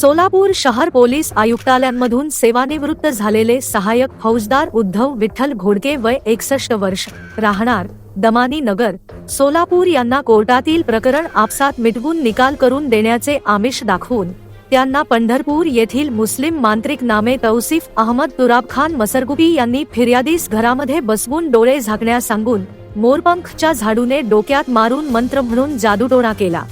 सोलापूर शहर पोलीस आयुक्तालयांमधून सेवानिवृत्त झालेले सहाय्यक फौजदार उद्धव विठ्ठल घोडके वय एकसष्ट वर्ष राहणार दमानी नगर. सोलापूर यांना कोर्टातील प्रकरण आपसात मिटवून निकाल करून देण्याचे आमिष दाखवून त्यांना पंढरपूर येथील मुस्लिम मांत्रिक नामे तौसिफ अहमद तुराब खान मसरगुबी यांनी फिर्यादीस घरामध्ये बसवून डोळे झाकण्यास सांगून मोरपंखच्या झाडूने डोक्यात मारून मंत्र म्हणून जादूटोणा केला.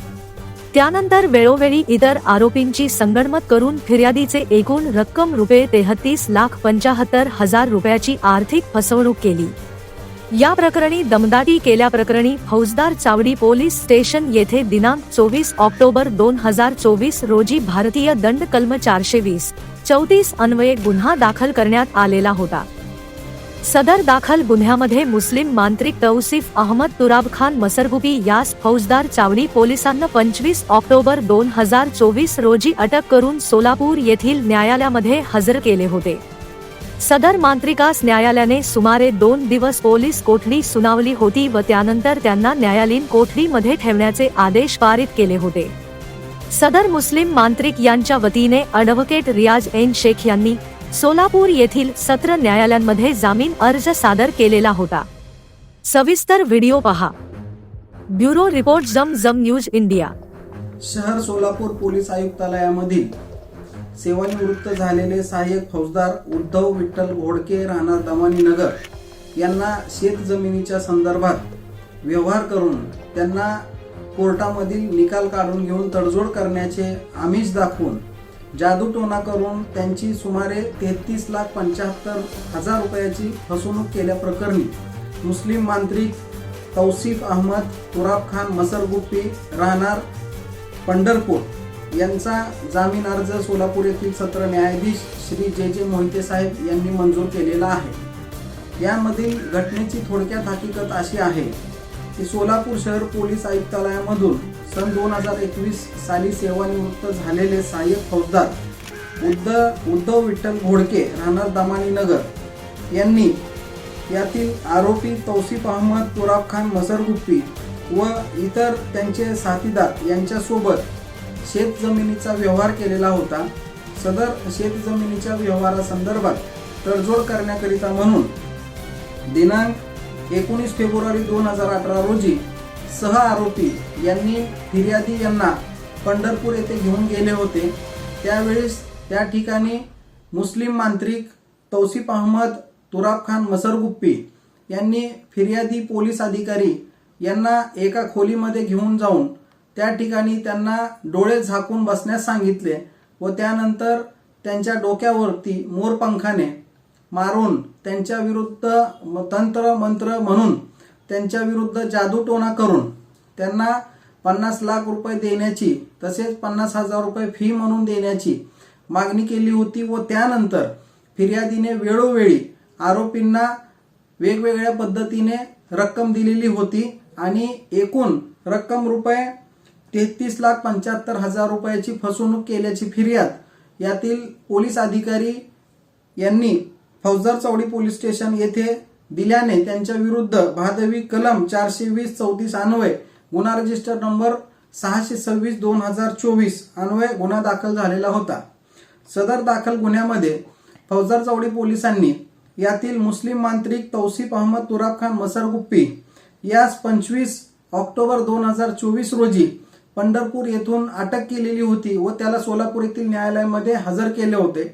त्यानंतर वेळोवेळी इतर आरोपींची संगणमत करून फिर्यादीचे एकूण रक्कम रुपये तेहतीस लाख पंचाहत्तर हजार रुपयाची आर्थिक फसवणूक केली. या प्रकरणी दमदाटी केल्याप्रकरणी फौजदार चावडी पोलीस स्टेशन येथे दिनांक चोवीस ऑक्टोबर दोन हजार चोवीस रोजी भारतीय दंड कलम चारशे वीस चौतीस अन्वये गुन्हा दाखल करण्यात आलेला होता. सदर दाखल गुन्ह्यामध्ये मुस्लिम मांत्रिक तौसिफ अहमद तुराब खान मसरगुबी यास फौजदार चावडी पोलिसांना पंचवीस ऑक्टोबर दोन हजार चोवीस रोजी अटक करून सोलापूर येथील न्यायालयामध्ये हजर केले होते. सदर मांत्रिकास न्यायालयाने सुमारे दोन दिवस पोलीस कोठडी सुनावली होती व त्यानंतर त्यांना न्यायालयीन कोठडीमध्ये ठेवण्याचे आदेश पारित केले होते. सदर मुस्लिम मांत्रिक यांच्या वतीने अडव्होकेट रियाज एन शेख यांनी सोलापूर येथील सत्र न्यायालयांमध्ये जामीन अर्ज सादर केलेला होता. सविस्तर व्हिडिओ पहा. ब्युरो रिपोर्ट जम जम न्यूज इंडिया. शहर सोलापूर पोलीस आयुक्तालयामधील सेवानिवृत्त झालेले सहाय्यक फौजदार उद्धव विठ्ठल घोडके राहणार दमानी नगर यांना शेत जमिनीच्या संदर्भात व्यवहार करून त्यांना कोर्टामधील निकाल काढून घेऊन तडजोड करण्याचे आमिष दाखवून जादूटोणा करून त्यांची सुमारे तेहतीस लाख पंच्याहत्तर हजार रुपयाची फसवणूक केल्याप्रकरणी मुस्लिम मांत्रिक तौसिफ अहमद तुराब खान मसरगुप्पी राहणार पंढरपूर यांचा जामीन अर्ज सोलापूर येथील सत्र न्यायाधीश श्री जे जे मोहिते साहेब यांनी मंजूर केलेला आहे. यामधील घटनेची थोडक्यात हकीकत अशी आहे की सोलापूर शहर पोलीस आयुक्तालयामधून सन दोन हजार एकवीस साली सेवानिवृत्त झालेले सहाय्यक फौजदार उद्धव उद्धव विठ्ठल घोडके राहणार दमानी नगर यांनी यातील आरोपी तौसिफ अहमद तुराब खान मसरगुप्पी व इतर त्यांचे साथीदार यांच्यासोबत शेत जमिनीचा व्यवहार केलेला होता. सदर शेत जमिनीच्या व्यवहारासंदर्भात तडजोड करण्याकरिता म्हणून दिनांक एकोणीस फेब्रुवारी दोन हजार अठरा रोजी सह आरोपी यांनी फिर्यादी यांना पंढरपूर येथे घेऊन गेले होते. त्यावेळेस त्या ठिकाणी मुस्लिम मांत्रिक तौसिफ अहमद तुराब खान मसरगुप्पी यांनी फिर्यादी पोलीस अधिकारी यांना एका खोलीमध्ये घेऊन जाऊन त्या ठिकाणी त्यांना डोळे झाकून बसण्यास सांगितले व त्यानंतर त्यांच्या डोक्यावरती मोरपंखाने मारून त्यांच्या विरुद्ध तंत्र मंत्र म्हणून त्यांच्या विरुद्ध जादूटोणा करून त्यांना पन्नास लाख रुपये देण्याची तसेच पन्नास हजार रुपये फी म्हणून देण्याची मागणी केली होती व त्यानंतर फिर्यादीने वेळोवेळी आरोपींना वेगवेगळ्या पद्धतीने रक्कम दिलेली होती आणि एकूण रक्कम रुपये तेहतीस लाख पंच्याहत्तर हजार रुपयाची फसवणूक केल्याची फिर्याद यातील पोलीस अधिकारी यांनी फौजदार चौडी पोलीस स्टेशन येथे दिल्याने त्यांच्या विरुद्ध भादवी कलम चारशे वीस चौतीस अन्वय गुन्हा रजिस्टर नंबर सहाशे सव्वीस दोन हजार चोवीस अन्वय गुन्हा दाखल झालेला होता. सदर दाखल गुन्ह्यामध्ये फौजदार चौडी पोलिसांनी यातील मुस्लिम मांत्रिक तौसिफ अहमद तुराब खान मसरगुप्पी यास पंचवीस ऑक्टोबर दोन हजार चोवीस रोजी पंढरपूर येथून अटक केलेली होती व त्याला सोलापूर येथील न्यायालयामध्ये हजर केले होते.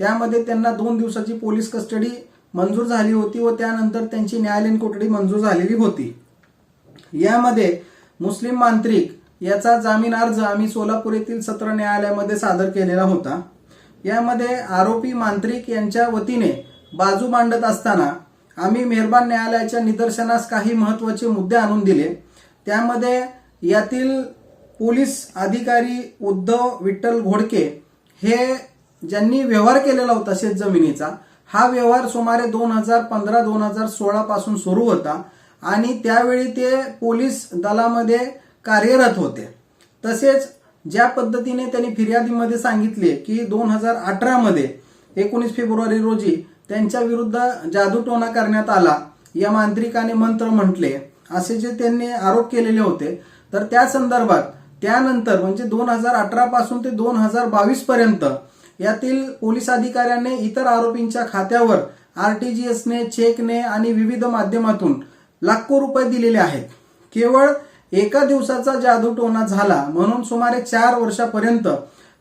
त्यामध्ये त्यांना दोन दिवसाची पोलीस कस्टडी मंजूर झाली होती व त्यानंतर त्यांची न्यायालयीन कोठडी मंजूर झालेली होती. यामध्ये मुस्लिम मांत्रिक याचा जामीन अर्ज आम्ही सोलापूर येथील सत्र न्यायालयामध्ये सादर केलेला होता. यामध्ये आरोपी मांत्रिक यांच्या वतीने बाजू मांडत असताना आम्ही मेहरबान न्यायालयाच्या निदर्शनास काही महत्त्वाचे मुद्दे आणून दिले. त्यामध्ये यातील पोलीस अधिकारी उद्धव विठ्ठल घोडके हे ज्यांनी व्यवहार केलेला होता शेतजमिनीचा हा व्यवहार सुमारे दोन हजार पंधरा दोन हजार सोळा पासून सुरू होता आणि त्यावेळी ते पोलीस दलामध्ये कार्यरत होते. तसेच ज्या पद्धतीने त्यांनी फिर्यादीमध्ये सांगितले की दोन हजार अठरामध्ये एकोणीस फेब्रुवारी रोजी त्यांच्या विरुद्ध जादूटोणा करण्यात आला या मांत्रिकाने मंत्र म्हटले असे जे त्यांनी आरोप केलेले होते. तर त्या संदर्भात त्यानंतर म्हणजे दोन हजार अठरा पासून ते दोन हजार बावीस पर्यंत यातील पोलीस अधिकाऱ्यांनी इतर आरोपींच्या खात्यावर आरटीजीएसने चेकने आणि विविध माध्यमातून लाखो रुपये दिलेले आहेत. केवळ एका दिवसाचा जादूटोणा झाला म्हणून सुमारे चार वर्षापर्यंत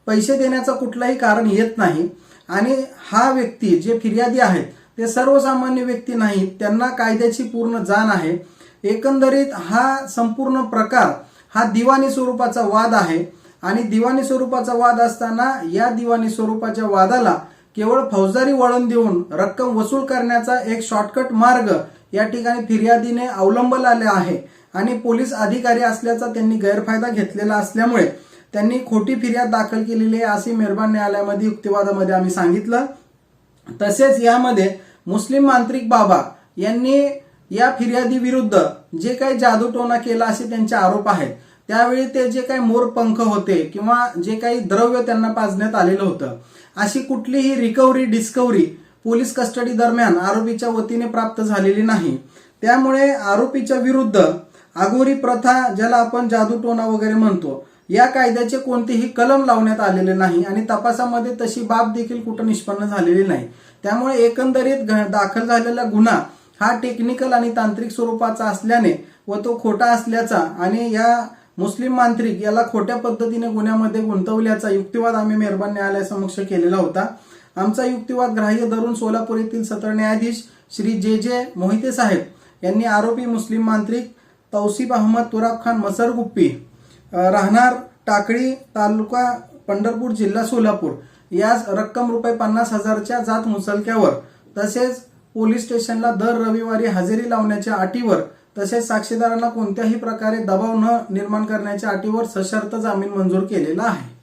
पैसे देण्याचं कुठलंही कारण येत नाही आणि हा व्यक्ती जे फिर्यादी आहेत ते सर्वसामान्य व्यक्ती नाहीत त्यांना कायद्याची पूर्ण जाण आहे. एकंदरीत हा संपूर्ण प्रकार हा दिवाणी स्वरूपाचा वाद आहे. आणि दिवाणी स्वरूपाचा वाद असताना या दिवाणी स्वरूपाच्या वादाला केवळ फौजदारी वळण देऊन रक्कम वसूल करण्याचा एक शॉर्टकट मार्ग या ठिकाणी फिर्यादीने अवलंबला आहे. आणि पोलीस अधिकारी असल्याचा त्यांनी गैरफायदा घेतलेला असल्यामुळे त्यांनी खोटी फिर्याद दाखल केलेली आहे असे मेहरबान न्यायालयामध्ये युक्तिवादामध्ये आम्ही सांगितलं. तसेच यामध्ये मुस्लिम मांत्रिक बाबा यांनी या फिर्यादी विरुद्ध जे काही जादूटोणा केला असे त्यांचे आरोप आहेत. त्यावेळी ते जे काही मोरपंख होते किंवा जे काही द्रव्य त्यांना पाजण्यात आलेलं होतं अशी कुठलीही रिकव्हरी डिस्कव्हरी पोलीस कस्टडी दरम्यान आरोपीच्या वतीने प्राप्त झालेली नाही. त्यामुळे आरोपीच्या विरुद्ध आगोरी प्रथा ज्याला आपण जादूटोणा वगैरे म्हणतो या कायद्याचे कोणतेही कलम लावण्यात आलेले नाही आणि तपासामध्ये तशी बाब देखील कुठं निष्पन्न झालेली नाही. त्यामुळे एकंदरीत घ- दाखल झालेला गुन्हा हा टेक्निकल आणि तांत्रिक स्वरूपाचा असल्याने व तो खोटा असल्याचा आणि या मुस्लिम मांत्रिक याला खोट्या पद्धतीने गुन्ह्यामध्ये गुंतवल्याचा युक्तिवाद आम्ही मेहरबान न्यायालयासमक्ष केलेला होता. आमचा युक्तिवाद ग्राह्य धरून सोलापूर येथील सत्र न्यायाधीश श्री जे जे मोहिते साहेब यांनी आरोपी मुस्लिम मांत्रिक तौसिफ अहमद तुराब खान मसरगुप्पी राहणार टाकळी तालुका पंढरपूर जिल्हा सोलापूर यास रक्कम रुपये पन्नास हजारच्या जात मुचलक्यावर तसेच पोलीस स्टेशनला दर रविवारी हजेरी लावण्याच्या अटीवर तसेच साक्षीदारांना कोणत्याही प्रकारे दबाव न निर्माण करण्याच्या अटीवर सशर्त जामीन मंजूर केलेला आहे.